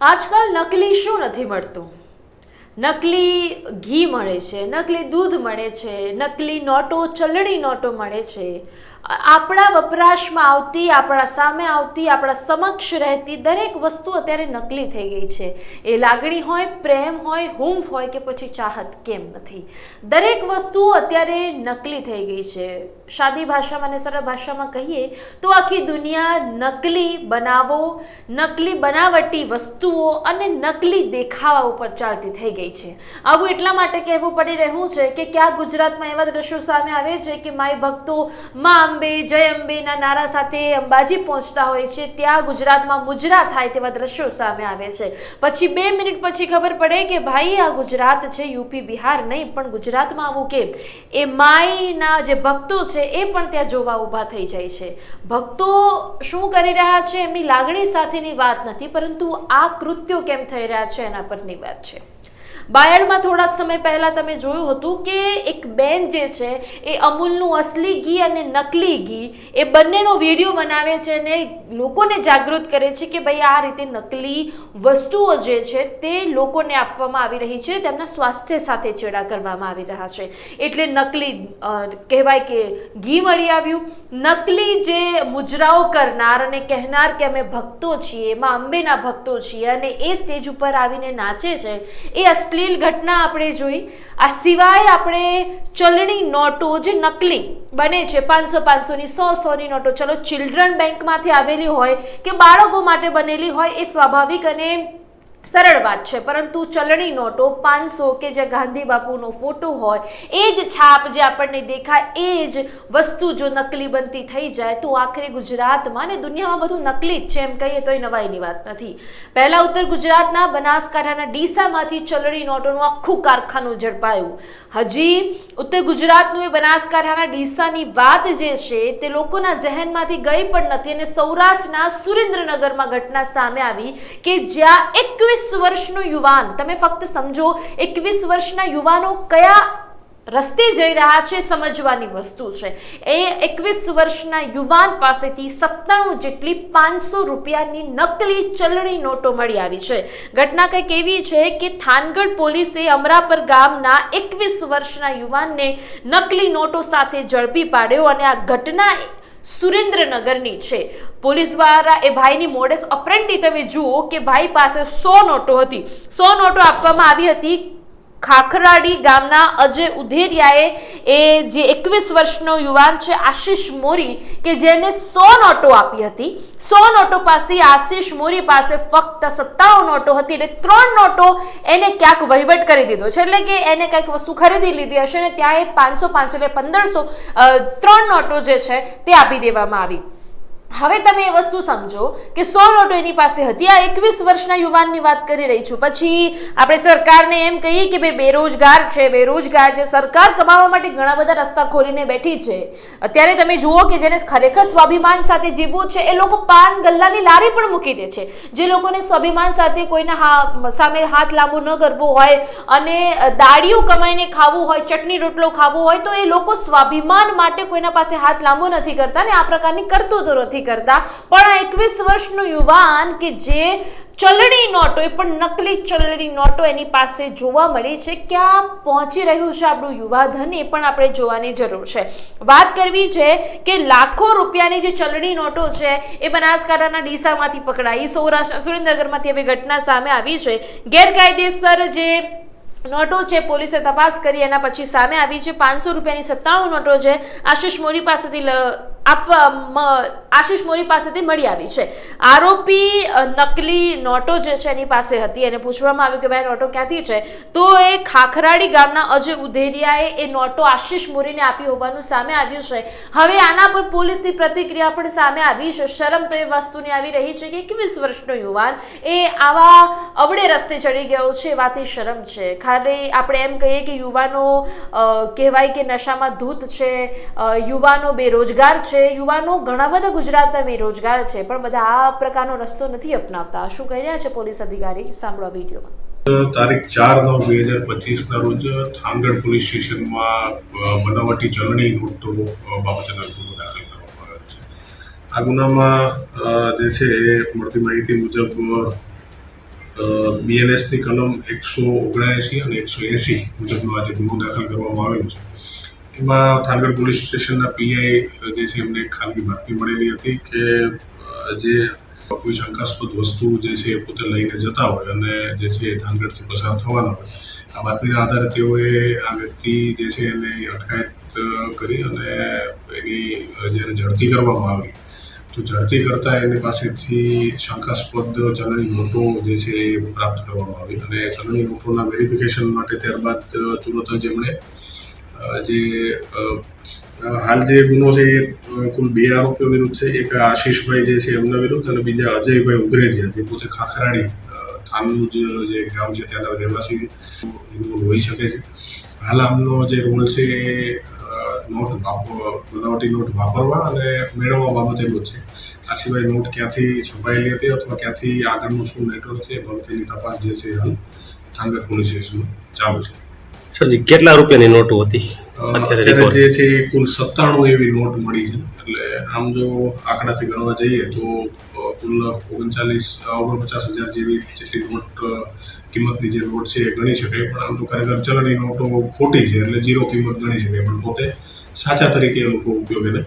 આજકાલ નકલી શું નથી મળતું? નકલી ઘી મળે છે, નકલી દૂધ મળે છે, નકલી નોટો, ચલણી નોટો મળે છે. આપણા વપરાશમાં આવતી, આપણા સામે આવતી, આપણા સમક્ષ રહેતી દરેક વસ્તુ અત્યારે નકલી થઈ ગઈ છે. એ લાગણી હોય, પ્રેમ હોય, હુંફ હોય કે પછી ચાહત, કેમ નથી. દરેક વસ્તુ અત્યારે નકલી થઈ ગઈ છે. સાદી ભાષામાં અને સરળ ભાષામાં કહીએ તો આખી દુનિયા નકલી બનાવો, નકલી બનાવટી વસ્તુઓ અને નકલી દેખાવા ઉપર ચાલતી થઈ ગઈ છે. આવું એટલા માટે કહેવું પડી રહ્યું છે કે ક્યાંક ગુજરાતમાં એવા દ્રશ્યો સામે આવે છે કે માય ભક્તો માં અંબે, જય અંબેના નારા સાથે અંબાજી પહોંચતા હોય છે. ત્યાં ગુજરાતમાં મુજરા થાય તેવા દ્રશ્યો સામે આવે છે. પછી બે મિનિટ પછી ખબર પડે કે ભાઈ, આ ગુજરાત છે, યુપી, બિહાર નહીં, પણ ગુજરાતમાં આવું કેમ? એ માયના જે ભક્તો છે, એ પણ ત્યાં જોવા ઊભા થઈ જાય છે. ભક્તો શું કરી રહ્યા છે, એમની લાગણી સાથેની વાત નથી, પરંતુ આ કૃત્યો કેમ થઈ રહ્યા છે, એના પરની વાત છે. બાયડમાં થોડાક સમય પહેલા તમે જોયું હતું કે એક બેન જે છે એ અમૂલનું અસલી ઘી અને નકલી ઘી એ બંનેનો વીડિયો બનાવે છે અને લોકોને જાગૃત કરે છે કે ભાઈ આ રીતે નકલી વસ્તુઓ જે છે તે લોકોને આપવામાં આવી રહી છે, તેમના સ્વાસ્થ્ય સાથે ચેડા કરવામાં આવી રહ્યા છે. એટલે નકલી કહેવાય કે ઘી મળી આવ્યું. નકલી જે મુજરાઓ કરનાર અને કહેનાર કે અમે ભક્તો છીએ, એમાં અંબેના ભક્તો છીએ અને એ સ્ટેજ ઉપર આવીને નાચે છે, એ અશ્લીલ ઘટના આપણે જોઈ. આ સિવાય આપણે ચલણી નોટો જે નકલી બને છે, પાંચસો પાંચસોની, સો સોની નોટો, ચલો ચિલ્ડ્રન બેંકમાંથી આવેલી હોય કે બાળકો માટે બનેલી હોય એ સ્વાભાવિક અને સરળ વાત છે, પરંતુ ચલણી નોટો પાંચસો કે જે ગાંધી બાપુનો ફોટો હોય, એ જ છાપ જે આપણને દેખાય, એ જ વસ્તુ જો નકલી બનતી થઈ જાય, તો આખરે ગુજરાતમાં ને દુનિયામાં બધું નકલી જ છે, એમ કહીએ તો એ નવાઈની વાત નથી. પહેલા ઉત્તર ગુજરાતના બનાસકાંઠાના ડીસામાંથી ચલણી નોટોનું આખું કારખાનું ઝડપાયું. હજી ઉત્તર ગુજરાતનું એ બનાસકાંઠાના ડીસાની વાત જે છે, તે લોકોના જહેનમાંથી ગઈ પણ નથી અને સૌરાષ્ટ્રના સુરેન્દ્રનગરમાં ઘટના સામે આવી કે જ્યાં એકવીસ વર્ષનો યુવાન, તમે ફક્ત સમજો, એકવીસ વર્ષના યુવાનો કયા રસ્તે જઈ રહ્યા છે સમજવાની વસ્તુ છે. એ એકવીસ વર્ષના યુવાન પાસેથી સત્તાણું જેટલી પાંચસો રૂપિયાની નકલી ચલણી નોટો મળી આવી છે. ઘટના કંઈક એવી છે કે થાનગઢ પોલીસે અમરાપર ગામના એકવીસ વર્ષના યુવાનને નકલી નોટો સાથે ઝડપી પાડ્યો અને આ ઘટના સુરેન્દ્રનગરની છે. પોલીસ દ્વારા એ ભાઈની મોડેસ અપ્રેન્ટી તમે જુઓ કે ભાઈ પાસે સો નોટો હતી. સો નોટો આપવામાં આવી હતી ખાખરાડી ગામના અજય ઉધેરિયાએ એ જે એકવીસ વર્ષનો યુવાન છે, આશીષ મોરી, કે જેને સો નોટો આપી હતી. સો નોટો પાસે આશીષ મોરી પાસે ફક્ત સત્તાવન નોટો હતી એટલે ત્રણ નોટો એને ક્યાંક વહીવટ કરી દીધો છે. એટલે કે એને કંઈક વસ્તુ ખરીદી લીધી હશે ને ત્યાં એ પાંચસો પાંચસો એટલે પંદરસો ત્રણ નોટો જે છે, તે આપી દેવામાં આવી. હવે તમે એ વસ્તુ સમજો કે સો નોટો એની પાસે હતી, આ એકવીસ વર્ષના યુવાનની વાત કરી રહી છું. પછી આપણે સરકારને એમ કહીએ કે ભાઈ બેરોજગાર છે બેરોજગાર છે. સરકાર કમાવા માટે ઘણા બધા રસ્તા ખોલીને બેઠી છે. અત્યારે તમે જુઓ કે જેને ખરેખર સ્વાભિમાન સાથે જીવવું છે, એ લોકો પાન ગલ્લાની લારી પણ મૂકી દે છે. જે લોકોને સ્વાભિમાન સાથે કોઈના હા, સામે હાથ લાંબો ન કરવો હોય અને દાળીઓ કમાઈને ખાવું હોય, ચટણી રોટલો ખાવો હોય, તો એ લોકો સ્વાભિમાન માટે કોઈના પાસે હાથ લાંબો નથી કરતા ને આ પ્રકારની કરતૂતો નથી કરતા. પણ આ એકવીસ વર્ષનું યુવાન કે જે ચલણી નોટો, એ પણ નકલી ચલણી નોટો એની પાસે જોવા મળી છે. ક્યાં પહોંચી રહ્યું છે આપણું યુવાધન, એ પણ આપણે જોવાની જરૂર છે. વાત કરવી છે કે લાખો રૂપિયાની જે ચલણી નોટો છે, એ બનાસકાંઠાના ડીસામાંથી પકડાઈ. સૌરાષ્ટ્ર, સુરેન્દ્રનગરમાંથી હવે ઘટના સામે આવી છે. ગેરકાયદેસર જે નોટો છે, પોલીસે તપાસ કરી, એના પછી સામે આવી છે. પાંચસો રૂપિયાની સત્તાણું નોટો છે. આશીષ મોરી પાસેથી આપવા આશિષ મોરી પાસેથી મળી આવી છે. આરોપી નકલી નોટો જે છે એની પાસે હતી. એને પૂછવામાં આવ્યું કે, ભાઈ, નોટો ક્યાંથી છે? તો એ ખાખરાડી ગામના અજય ઉધેરિયાએ એ નોટો આશીષ મોરીને આપી હોવાનું સામે આવ્યું છે. હવે આના પર પોલીસની પ્રતિક્રિયા પણ સામે આવી છે. શરમ તો એ વસ્તુની આવી રહી છે કે એકવીસ વર્ષનો યુવાન એ આવા અવળે રસ્તે ચડી ગયો છે. એ વાતની શરમ છે. ખાલી આપણે એમ કહીએ કે યુવાનો કહેવાય કે નશામાં ધૂત છે. યુવાનો બેરોજગાર છે. યુવાનો ઘણા બધા ગુજરાતમાં બેરોજગાર છે, પણ બધા આ પ્રકારનો રસ્તો નથી અપનાવતા. શું કહી રહ્યા છે પોલીસ અધિકારી? સાંભળો વિડીયોમાં. તારીખ ચાર નવ બે હજાર પચીસના રોજ થાનગઢ પોલીસ સ્ટેશનમાં બનાવટી ચલણી નોટો બાબતના ગુનો દાખલ કરવામાં આવ્યો છે. આ ગુનામાં જે છે એ મળતી માહિતી મુજબ બીએનએસની કલમ એકસો ઓગણએંસી અને એકસો એંસી મુજબનો આજે ગુનો દાખલ કરવામાં આવેલો છે. એમાં થાનગઢ પોલીસ સ્ટેશનના પીઆઈ જે છે, એમને ખાનગી બાતમી મળેલી હતી કે જે કોઈ શંકાસ્પદ વસ્તુ જે છે, એ પોતે લઈને જતા હોય અને જે છે, એ થાનગઢથી પસાર થવાના હોય. આ બાતમીના આધારે તેઓએ આ વ્યક્તિ જે છે, એને અટકાયત કરી અને એની જ્યારે ઝડપી કરવામાં આવી, તો ઝડપી કરતાં એની પાસેથી શંકાસ્પદ ચલણી નોટો જે છે, એ પ્રાપ્ત કરવામાં આવી. અને ચલણી નોટોના વેરિફિકેશન માટે ત્યારબાદ તુરંત જ એમણે જે હાલ જે ગુનો છે એ કુલ બે આરોપીઓ વિરુદ્ધ છે. એક આશીષભાઈ જે છે એમના વિરુદ્ધ અને બીજા અજયભાઈ ઉગરેજિયા જે પોતે ખાખરાડી થાનનું જે ગામ છે ત્યાંના રહેવાસી ઇન્વોલ્વ હોઈ શકે છે. હાલ આમનો જે રોલ છે એ નોટ બનાવટી નોટ વાપરવા અને મેળવવા બાબતેનો જ છે. આ સિવાય નોટ ક્યાંથી છપાયેલી હતી અથવા ક્યાંથી આગળનું શું નેટવર્ક છે એ બાબતેની તપાસ જે છે હાલ થાંગર પોલીસ સ્ટેશનમાં ચાલુ છે. સરજી કેટલા રૂપિયાની નોટો હતી? અત્યારે જે છે કુલ સત્તાણું એવી નોટ મળી છે. એટલે આમ જો આંકડાથી ગણવા જઈએ તો કુલ ઓગણચાલીસ ઓગણપચાસ હજાર જેવી જેટલી નોટ કિંમતની જે નોટ છે એ ગણી શકાય. પણ આમ તો ખરેખર ચલણી નોટો ખોટી છે એટલે ઝીરો કિંમત ગણી શકાય. પણ પોતે સાચા તરીકે એ લોકો ઉપયોગ એને